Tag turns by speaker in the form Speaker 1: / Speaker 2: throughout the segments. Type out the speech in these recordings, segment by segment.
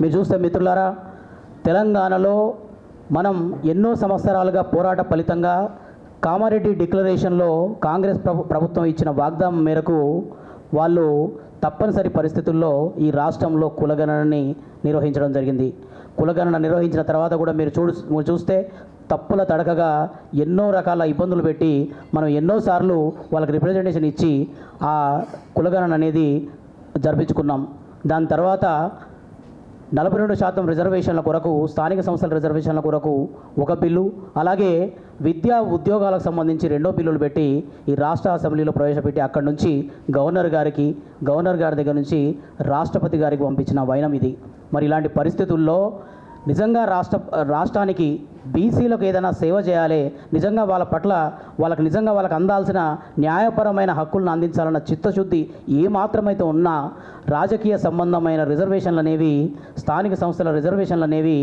Speaker 1: మీరు చూస్తే మిత్రులారా తెలంగాణలో మనం ఎన్నో సంవత్సరాలుగా పోరాట ఫలితంగా కామారెడ్డి డిక్లరేషన్లో కాంగ్రెస్ ప్రభుత్వం ఇచ్చిన వాగ్దానం మేరకు వాళ్ళు తప్పనిసరి పరిస్థితుల్లో ఈ రాష్ట్రంలో కులగణనని నిర్వహించడం జరిగింది. కులగణన నిర్వహించిన తర్వాత కూడా మీరు చూ చూస్తే తప్పుల తడకగా ఎన్నో రకాల ఇబ్బందులు పెట్టి మనం ఎన్నోసార్లు వాళ్ళకి రిప్రజెంటేషన్ ఇచ్చి ఆ కులగణన అనేది జరిపించుకున్నాం. దాని తర్వాత నలభై రెండు శాతం రిజర్వేషన్ల కొరకు స్థానిక సంస్థల రిజర్వేషన్ల కొరకు ఒక బిల్లు అలాగే విద్యా ఉద్యోగాలకు సంబంధించి రెండో బిల్లులు పెట్టి ఈ రాష్ట్ర అసెంబ్లీలో ప్రవేశపెట్టి అక్కడి నుంచి గవర్నర్ గారికి గవర్నర్ గారి దగ్గర నుంచి రాష్ట్రపతి గారికి పంపించిన వైనం ఇది. మరి ఇలాంటి పరిస్థితుల్లో నిజంగా రాష్ట్ర రాష్ట్రానికి బీసీలకు ఏదైనా సేవ చేయాలి నిజంగా వాళ్ళ పట్ల వాళ్ళకి నిజంగా వాళ్ళకి అందాల్సిన న్యాయపరమైన హక్కులను అందించాలన్న చిత్తశుద్ధి ఏ మాత్రమైతే ఉన్నా రాజకీయ సంబంధమైన రిజర్వేషన్లు అనేవి స్థానిక సంస్థల రిజర్వేషన్లు అనేవి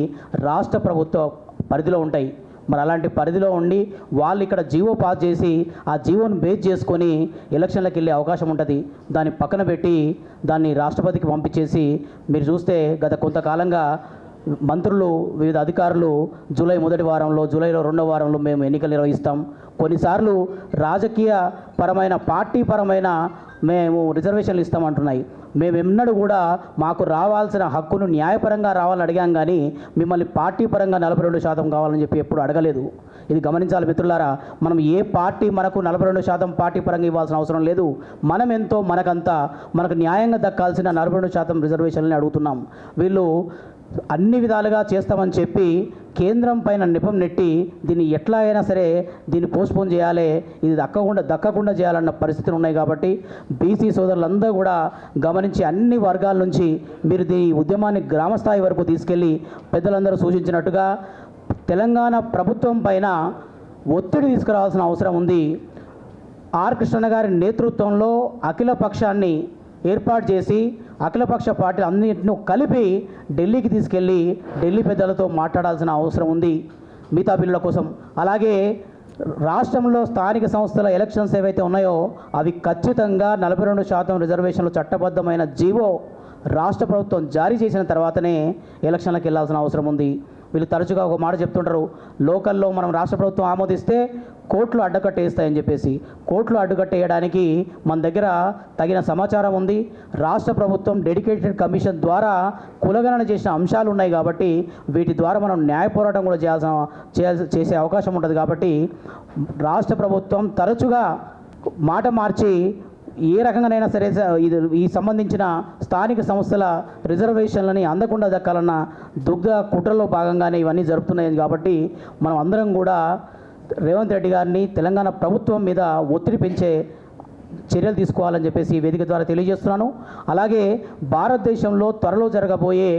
Speaker 1: రాష్ట్ర ప్రభుత్వ పరిధిలో ఉంటాయి. మరి అలాంటి పరిధిలో ఉండి వాళ్ళు ఇక్కడ జీవో పాస్ చేసి ఆ జీవోను బేస్ చేసుకొని ఎలక్షన్లకు వెళ్ళే అవకాశం ఉంటుంది. దాన్ని పక్కన పెట్టి దాన్ని రాష్ట్రపతికి పంపించేసి మీరు చూస్తే గత కొంతకాలంగా మంత్రులు వివిధ అధికారులు జూలై మొదటి వారంలో జూలైలో రెండో వారంలో మేము ఎన్నికలు నిర్వహిస్తాం. కొన్నిసార్లు రాజకీయ పరమైన పార్టీ పరమైన మేము రిజర్వేషన్లు ఇస్తామంటున్నాయి. మేము ఎన్నడూ కూడా మాకు రావాల్సిన హక్కును న్యాయపరంగా రావాలని అడిగాం కానీ మిమ్మల్ని పార్టీ పరంగా నలభై రెండు శాతం కావాలని చెప్పి ఎప్పుడు అడగలేదు. ఇది గమనించాలి మిత్రులారా మనం ఏ పార్టీ మనకు నలభై రెండు శాతం పార్టీ పరంగా ఇవ్వాల్సిన అవసరం లేదు. మనం ఎంతో మనకంతా మనకు న్యాయంగా దక్కాల్సిన నలభై రెండు శాతం రిజర్వేషన్లని అడుగుతున్నాం. వీళ్ళు అన్ని విధాలుగా చేస్తామని చెప్పి కేంద్రం పైన నిపం నెట్టి దీన్ని ఎట్లా అయినా సరే దీన్ని పోస్ట్పోన్ చేయాలి ఇది దక్కకుండా దక్కకుండా చేయాలన్న పరిస్థితులు ఉన్నాయి కాబట్టి బీసీ సోదరులందరూ కూడా గమనించి అన్ని వర్గాల నుంచి మీరు ఈ ఉద్యమాన్ని గ్రామస్థాయి వరకు తీసుకెళ్ళి పెద్దలందరూ సూచించినట్టుగా తెలంగాణ ప్రభుత్వం పైన ఒత్తిడి తీసుకురావాల్సిన అవసరం ఉంది. ఆర్ కృష్ణ గారి నేతృత్వంలో అఖిల పక్షాన్ని ఏర్పాటు చేసి అఖిలపక్ష పార్టీ అన్నింటిని కలిపి ఢిల్లీకి తీసుకెళ్ళి ఢిల్లీ పెద్దలతో మాట్లాడాల్సిన అవసరం ఉంది మిగతా బిల్లుల కోసం. అలాగే రాష్ట్రంలో స్థానిక సంస్థల ఎలక్షన్స్ ఏవైతే ఉన్నాయో అవి ఖచ్చితంగా నలభై రెండు శాతం రిజర్వేషన్లు చట్టబద్ధమైన జీవో రాష్ట్ర ప్రభుత్వం జారీ చేసిన తర్వాతనే ఎలక్షన్లకు వెళ్ళాల్సిన అవసరం ఉంది. వీళ్ళు తరచుగా ఒక మాట చెప్తుంటారు లోకల్లో మనం రాష్ట్ర ప్రభుత్వం ఆమోదిస్తే కోట్లు అడ్డకట్టేస్తాయని చెప్పేసి. కోట్లు అడ్డుకట్టేయడానికి మన దగ్గర తగిన సమాచారం ఉంది. రాష్ట్ర ప్రభుత్వం డెడికేటెడ్ కమిషన్ ద్వారా కులగణన చేసిన అంశాలు ఉన్నాయి కాబట్టి వీటి ద్వారా మనం న్యాయ పోరాటం కూడా చేయాల్సిన చేసే అవకాశం ఉంటుంది కాబట్టి రాష్ట్ర ప్రభుత్వం తరచుగా మాట మార్చి ఏ రకంగానైనా సరే ఇది ఈ సంబంధించిన స్థానిక సంస్థల రిజర్వేషన్లని అందకుండా దక్కాలన్న దుగ్ధ కుట్రలో భాగంగానే ఇవన్నీ జరుపుతున్నాయి కాబట్టి మనం అందరం కూడా రేవంత్ రెడ్డి గారిని తెలంగాణ ప్రభుత్వం మీద ఒత్తిడి పెంచే చర్యలు తీసుకోవాలని చెప్పేసి వేదిక ద్వారా తెలియజేస్తున్నాను. అలాగే భారతదేశంలో త్వరలో జరగబోయే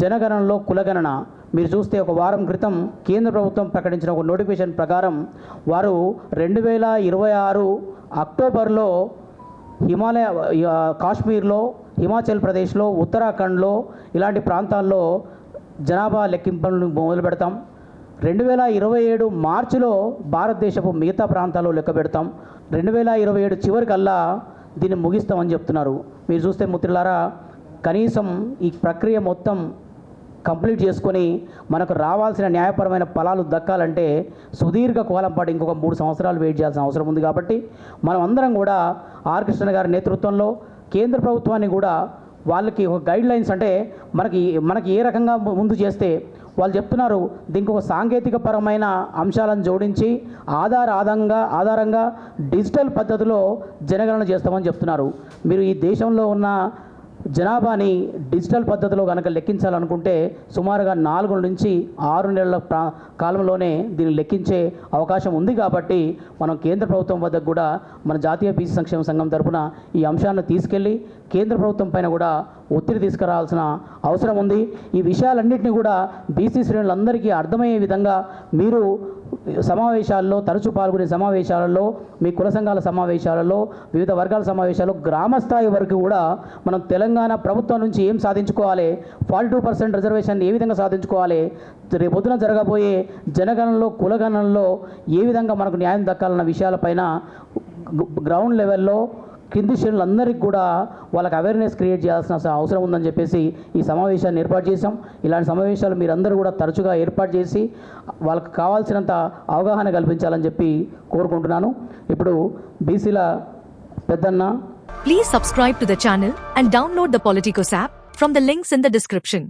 Speaker 1: జనగణనలో కులగణన. మీరు చూస్తే ఒక వారం క్రితం కేంద్ర ప్రభుత్వం ప్రకటించిన ఒక నోటిఫికేషన్ ప్రకారం వారు రెండు వేల ఇరవై ఆరు అక్టోబర్లో హిమాలయ కాశ్మీర్లో హిమాచల్ ప్రదేశ్లో ఉత్తరాఖండ్లో ఇలాంటి ప్రాంతాల్లో జనాభా లెక్కింపులను మొదలు పెడతాం. రెండు వేల ఇరవై ఏడు మార్చిలో భారతదేశపు మిగతా ప్రాంతాల్లో లెక్క పెడతాం. రెండు వేల ఇరవై ఏడు చివరికల్లా దీన్ని ముగిస్తామని చెప్తున్నారు. మీరు చూస్తే మిత్రులారా కనీసం ఈ ప్రక్రియ మొత్తం కంప్లీట్ చేసుకొని మనకు రావాల్సిన న్యాయపరమైన ఫలాలు దక్కాలంటే సుదీర్ఘ కోలం పాటు ఇంకొక మూడు సంవత్సరాలు వెయిట్ చేయాల్సిన అవసరం ఉంది కాబట్టి మనం అందరం కూడా ఆర్ కృష్ణ గారి నేతృత్వంలో కేంద్ర ప్రభుత్వాన్ని కూడా వాళ్ళకి ఒక గైడ్ లైన్స్ అంటే మనకి మనకి ఏ రకంగా ముందు చేస్తే వాళ్ళు చెప్తున్నారు దీనికి ఒక సాంకేతిక పరమైన అంశాలను జోడించి ఆధార ఆధారంగా ఆధారంగా డిజిటల్ పద్ధతిలో జనగణన చేస్తామని చెప్తున్నారు. మీరు ఈ దేశంలో ఉన్న జనాభాని డిజిటల్ పద్ధతిలో కనుక లెక్కించాలనుకుంటే సుమారుగా నాలుగు నుంచి ఆరు నెలల ప్రా కాలంలోనే దీన్ని లెక్కించే అవకాశం ఉంది కాబట్టి మనం కేంద్ర ప్రభుత్వం వద్దకు కూడా మన జాతీయ బీసీ సంక్షేమ సంఘం తరఫున ఈ అంశాన్ని తీసుకెళ్ళి కేంద్ర ప్రభుత్వం పైన కూడా ఒత్తిడి తీసుకురావాల్సిన అవసరం ఉంది. ఈ విషయాలన్నింటినీ కూడా బీసీ శ్రేణులందరికీ అర్థమయ్యే విధంగా మీరు సమావేశాల్లో తరచూ పాల్గొనే సమావేశాలలో మీ కుల సంఘాల సమావేశాలలో వివిధ వర్గాల సమావేశాల్లో గ్రామ స్థాయి వరకు కూడా మనం తెలంగాణ ప్రభుత్వం నుంచి ఏం సాధించుకోవాలి? ఫార్టీ టూ పర్సెంట్ రిజర్వేషన్ ఏ విధంగా సాధించుకోవాలి? రేపొద్దున జరగబోయే జనగణనలో కులగణనలో ఏ విధంగా మనకు న్యాయం దక్కాలన్న విషయాలపైన గ్రౌండ్ లెవెల్లో కింది శ్రేణులందరికీ కూడా వాళ్ళకి అవేర్నెస్ క్రియేట్ చేయాల్సిన అవసరం ఉందని చెప్పేసి ఈ సమావేశాన్ని ఏర్పాటు చేశాం. ఇలాంటి సమావేశాలు మీరందరూ కూడా తరచుగా ఏర్పాటు చేసి వాళ్ళకి కావాల్సినంత అవగాహన కల్పించాలని చెప్పి కోరుకుంటున్నాను. ఇప్పుడు బీసీల పెద్దన్న.
Speaker 2: Please subscribe to the channel and download the Politicos app from the links in the description